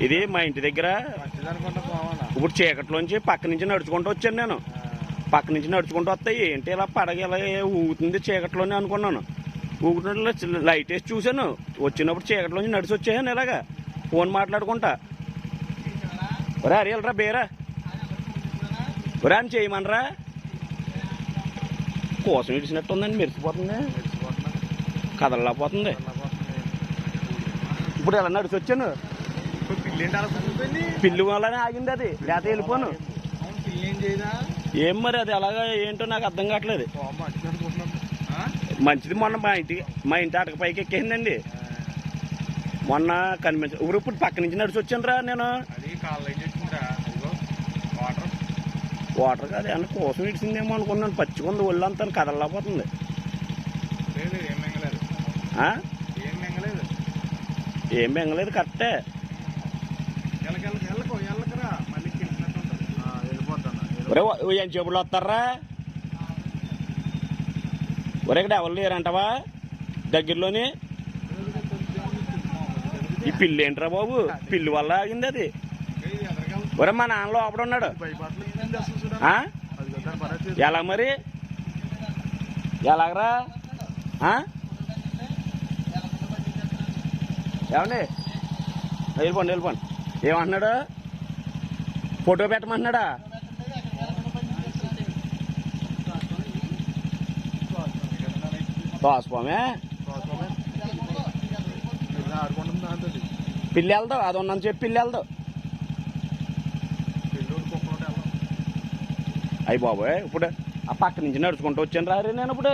ఇది మా ఇంటి దగ్గర ఇప్పుడు చీకట్లోంచి పక్క నుంచి నడుచుకుంటూ వచ్చాను నేను. పక్క నుంచి నడుచుకుంటూ వస్తాయి. ఏంటి ఇలా పడగ ఇలా ఊగుతుంది చీకట్లోనే అనుకున్నాను. ఊగుతున్నట్లు లైట్ వేసి చూశాను. వచ్చినప్పుడు చీకట్లోంచి నడిచి వచ్చాను ఇలాగా. ఫోన్ మాట్లాడుకుంటా. ఒరే అరియలరా బేరా? ఒరే అని చేయమనరా? కోసం ఇడిచినట్టు ఉందండి మెరిసిపోతుంది. కదలలేకపోతుంది. ఇప్పుడు ఎలా నడిచి వచ్చాను? పిల్లి వల్లనే ఆగింది అది. లేకపోతే వెళ్ళిపోను. ఏం మరి అది అలాగా ఏంటో నాకు అర్థం కావట్లేదు. మంచిది మొన్న మా ఇంటి మా ఇంటి అటక పైకి ఎక్కేసిందండి. మొన్న కనిపించ ఇప్పుడు ఇప్పుడు పక్క నుంచి నడిచి వచ్చాను రా నేను వాటర్. కాదు ఏమన్నా కోసం ఇడిసిందేమో అనుకున్నాను. పచ్చికుంది ఒళ్ళంతా కదలలేకపోతుంది. లేదు ఏం మింగలేదు కరెక్టే. ఒరే ఏం చెప్పులు వస్తారా ఒరే ఇక్కడ ఎవరు లేరంటవా? దగ్గరలోని? ఈ పిల్లి ఏంట్రా బాబు పిల్లి వల్ల ఆగింది అది. ఒరే మా నాన్న లోపల ఉన్నాడు. ఆ? ఎలా మరి? ఎలాగరా? ఏమండి? వెళ్ళిపోండి వెళ్ళిపోండి. ఏమంటున్నాడు? ఫోటో పెట్టమంటున్నాడా? దోసపోమే పిల్లి వెళ్దావు అది ఉన్నని చెప్పి పిల్లి వెళ్దావు అయ్యి బాబోయ్ ఇప్పుడు ఆ పక్క నుంచి నడుచుకుంటూ వచ్చాను రారే నేను ఇప్పుడు.